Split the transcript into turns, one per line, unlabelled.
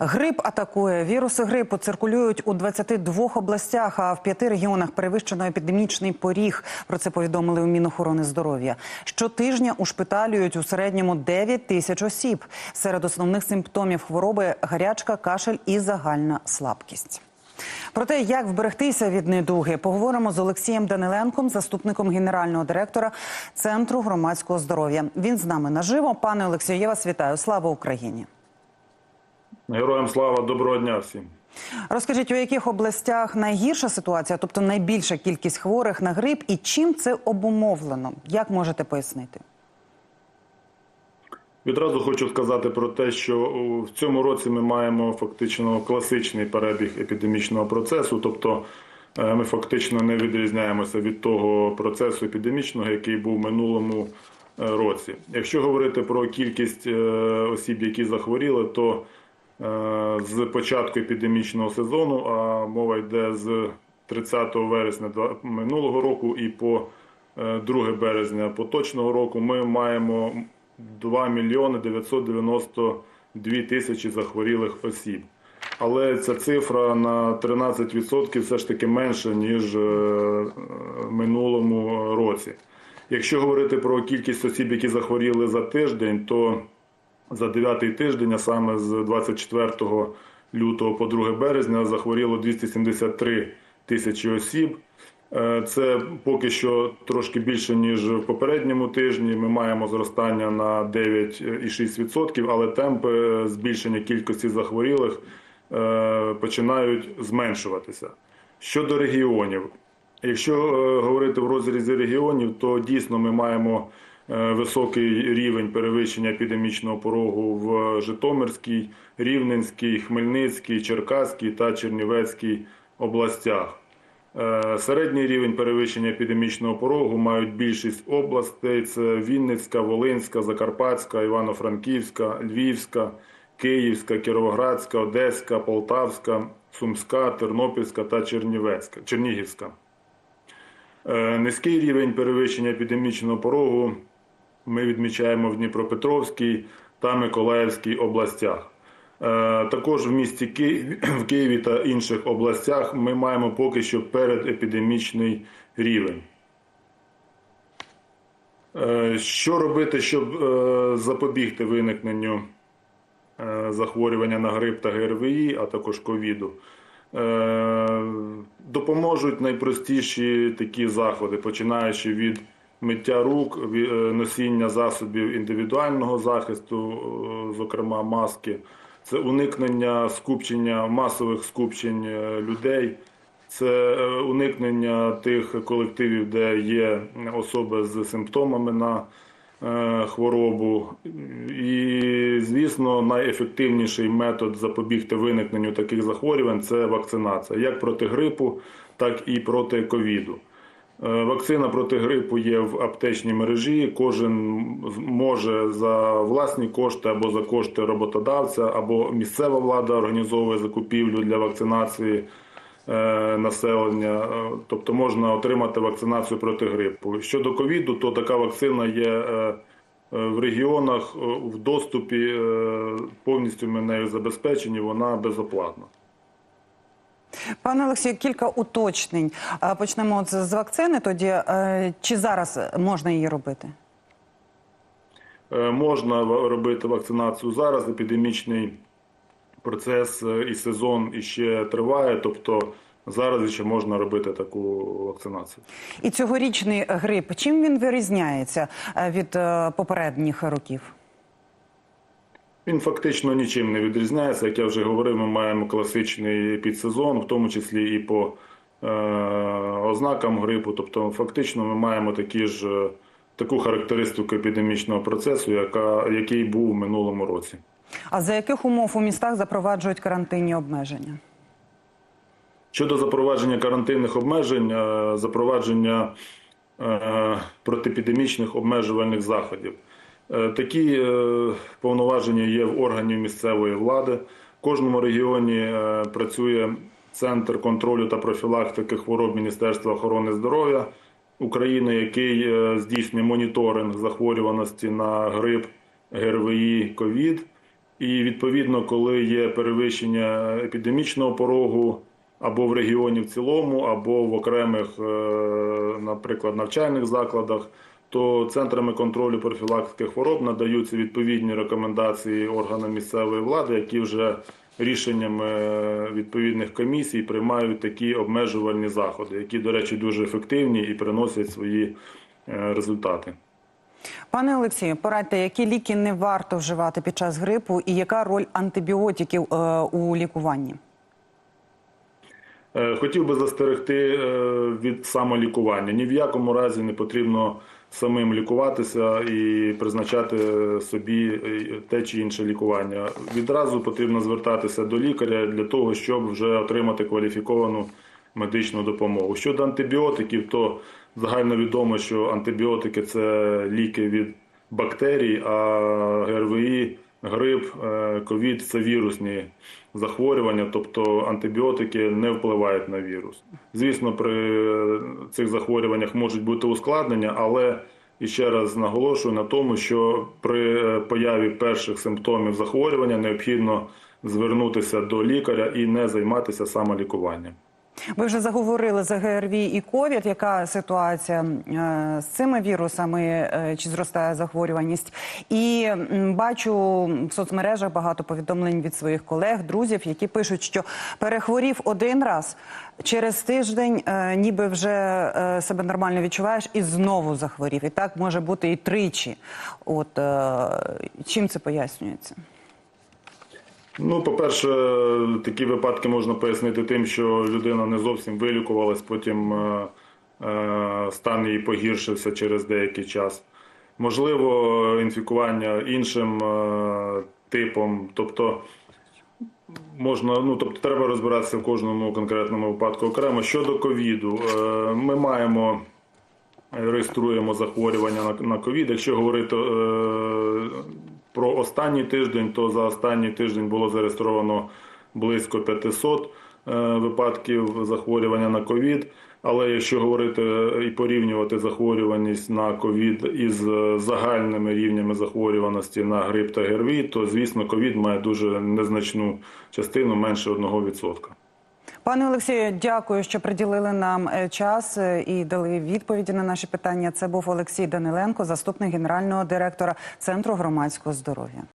Грип атакує. Віруси грипу циркулюють у 22 областях, а в п'яти регіонах перевищено епідемічний поріг. Про це повідомили у Мінохорони здоров'я. Щотижня ушпиталюють у середньому 9 тисяч осіб. Серед основних симптомів хвороби гарячка, кашель і загальна слабкість. Про те, як вберегтися від недуги, поговоримо з Олексієм Даниленком, заступником генерального директора Центру громадського здоров'я. Він з нами наживо. Пане Олексію, я вас вітаю. Слава Україні!
Героям слава, доброго дня всім.
Розкажіть, у яких областях найгірша ситуація, тобто найбільша кількість хворих на грип, і чим це обумовлено? Як можете пояснити?
Відразу хочу сказати про те, що в цьому році ми маємо фактично класичний перебіг епідемічного процесу, тобто е, ми фактично не відрізняємося від того процесу епідемічного, який був в минулому е, році. Якщо говорити про кількість е, осіб, які захворіли, то з початку епідемічного сезону, а мова йде з 30 вересня минулого року і по 2 березня поточного року, ми маємо 2 мільйони 992 тисячі захворілих осіб. Але ця цифра на 13% все ж таки менша, ніж в минулому році. Якщо говорити про кількість осіб, які захворіли за тиждень, то за 9 тиждень, а саме з 24 лютого по 2 березня, захворіло 273 тисячі осіб. Це поки що трошки більше ніж в попередньому тижні. Ми маємо зростання на 9,6%, але темпи збільшення кількості захворілих починають зменшуватися. Щодо регіонів, якщо говорити в розрізі регіонів, то дійсно ми маємо високий рівень перевищення епідемічного порогу в Житомирській, Рівненській, Хмельницькій, Черкаській та Чернівецькій областях. Середній рівень перевищення епідемічного порогу мають більшість областей: це Вінницька, Волинська, Закарпатська, Івано-Франківська, Львівська, Київська, Кіровоградська, Одеська, Полтавська, Сумська, Тернопільська та Чернівецька, Чернігівська. Низький рівень перевищення епідемічного порогу ми відмічаємо в Дніпропетровській та Миколаївській областях. Також в місті Києві, в Києві та інших областях ми маємо поки що передепідемічний рівень. Що робити, щоб запобігти виникненню захворювання на грип та ГРВІ, а також ковіду? Допоможуть найпростіші такі заходи, починаючи від миття рук, носіння засобів індивідуального захисту, зокрема маски. Це уникнення скупчення масових скупчень людей, це уникнення тих колективів, де є особи з симптомами на хворобу. І, звісно, найефективніший метод запобігти виникненню таких захворювань це вакцинація, як проти грипу, так і проти ковіду. Вакцина проти грипу є в аптечній мережі. Кожен може за власні кошти або за кошти роботодавця, або місцева влада організовує закупівлю для вакцинації населення. Тобто можна отримати вакцинацію проти грипу. Щодо ковіду, то така вакцина є в регіонах в доступі. Повністю ми нею забезпечені. Вона безоплатна.
Пане Олексію, кілька уточнень. Почнемо з вакцини. Тоді чи зараз можна її робити?
Можна робити вакцинацію зараз. Епідемічний процес і сезон іще триває. Тобто зараз ще можна робити таку вакцинацію.
І цьогорічний грип. Чим він вирізняється від попередніх років?
Він фактично нічим не відрізняється. Як я вже говорив, ми маємо класичний підсезон, в тому числі і по е, ознакам грипу. Тобто, фактично, ми маємо такі ж таку характеристику епідемічного процесу, яка який був в минулому році.
А за яких умов у містах запроваджують карантинні обмеження?
Щодо запровадження карантинних обмежень, запровадження е, протиепідемічних обмежувальних заходів. Такі повноваження є в органів місцевої влади. В кожному регіоні працює центр контролю та профілактики хвороб Міністерства охорони здоров'я України, який здійснює моніторинг захворюваності на грип, ГРВІ, ковід. І відповідно, коли є перевищення епідемічного порогу або в регіоні в цілому, або в окремих, е, наприклад, навчальних закладах, то центрами контролю профілактики хвороб надаються відповідні рекомендації органам місцевої влади, які вже рішеннями е, відповідних комісій приймають такі обмежувальні заходи, які, до речі, дуже ефективні і приносять свої е, результати.
Пане Олексію, порадьте, які ліки не варто вживати під час грипу, і яка роль антибіотиків е, у лікуванні?
Хотів би застерегти від самолікування. Ні в якому разі не потрібно самим лікуватися і призначати собі е, те чи інше лікування. Відразу потрібно звертатися до лікаря для того, щоб вже отримати кваліфіковану медичну допомогу. Щодо антибіотиків, то загальновідомо, що антибіотики це ліки від бактерій, а ГРВІ, грип, е, ковід це вірусні захворювання, тобто антибіотики не впливають на вірус. Звісно, при цих захворюваннях можуть бути ускладнення, але і ще раз наголошую на тому, що при е, появі перших симптомів захворювання необхідно звернутися до лікаря і не займатися самолікуванням.
Ви вже заговорили за ГРВІ і ковід. Яка ситуація е, з цими вірусами? е, Чи зростає захворюваність? І бачу в соцмережах багато повідомлень від своїх колег, друзів, які пишуть, що перехворів один раз через тиждень, е, ніби вже себе нормально відчуваєш, і знову захворів. І так може бути і тричі. От чим це пояснюється?
Ну, по-перше, такі випадки можна пояснити тим, що людина не зовсім вилікувалась, потім е, е, стан її погіршився через деякий час. Можливо, інфікування іншим е, типом, тобто можна, ну тобто треба розбиратися в кожному конкретному випадку окремо. Щодо ковіду, е, ми маємо реєструємо захворювання на, на ковід. Якщо говорити е, про останній тиждень, то за останній тиждень було зареєстровано близько 500 е, випадків захворювання на ковід. Але якщо говорити і порівнювати захворюваність на ковід із е, загальними рівнями захворюваності на грип та ГРВІ, то звісно ковід має дуже незначну частину менше 1%.
Пане Олексію, дякую, що приділили нам е, час е, і дали відповіді на наші питання. Це був Олексій Даниленко, заступник генерального директора Центру громадського здоров'я.